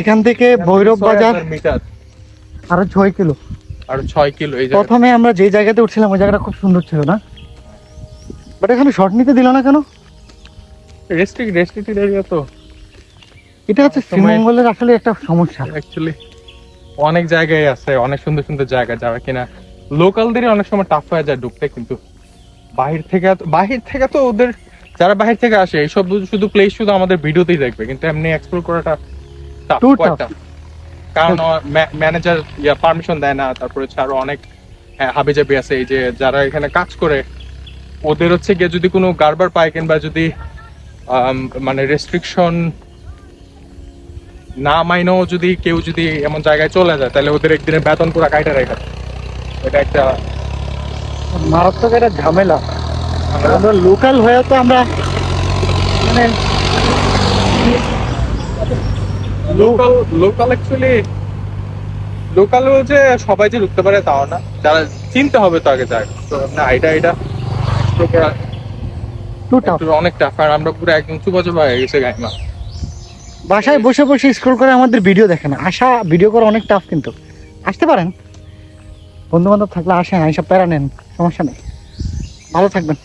এখান থেকে ভৈরব বাজার মিটার। আরও ছয় কিলো। আর ছয় কিলো এই প্রথমে আমরা যে জায়গাতে উঠছিলাম ওই জায়গাটা খুব সুন্দর ছিল না? বাট এখানে শর্ট নিতে দিল না কেন? রেস্ট্রিক্ট রেস্ট্রিক্টেড এরিয়া তো। এটা হচ্ছে শ্রীমঙ্গলের আসলে একটা সমস্যা। অ্যাকচুয়ালি অনেক জায়গায় আছে অনেক সুন্দর সুন্দর জায়গা যারা কিনা লোকালদেরই অনেক সময় টাফ হয়ে যায় ঢুকতে কিন্তু বাহির থেকে বাহির থেকে তো ওদের যারা বাহির থেকে আসে এইসব শুধু প্লেস শুধু আমাদের ভিডিওতেই দেখবে কিন্তু এমনি এক্সপ্লোর করাটা টাফ tough। কারণ ম্যানেজার ইয়া পারমিশন দেয় না তারপরে আরও অনেক হ্যাঁ, হাবিজাবি আছে এই যে যারা এখানে কাজ করে ওদের হচ্ছে গিয়ে যদি কোনো গারবার পায় কিংবা যদি মানে রেস্ট্রিকশন না মাইনেও যদি কেউ যদি এমন জায়গায় চলে যায় তাহলে ওদের একদিনের বেতন পুরো কাইটা রেখে এটা একটা মারাত্মক একটা ঝামেলা। আমরা লোকাল হয়ে তো আমরা মানে লোকাল লোকাল অ্যাকচুয়ালি লোকালও যে সবাই যে ঢুকতে পারে তাও না। যারা চিনতে হবে তো আগে যায় তো না এটা এটা অনেক টাফ আর আমরা পুরো একদম চুপা চুপা হয়ে গেছে গাইমা বাসায় বসে বসে স্ক্রল করে আমাদের ভিডিও দেখে না। আসা ভিডিও করা অনেক টাফ কিন্তু। আসতে পারেন। বন্ধু বান্ধব থাকলে আসেন এইসব প্যারা নেন সমস্যা নেই। ভালো থাকবেন।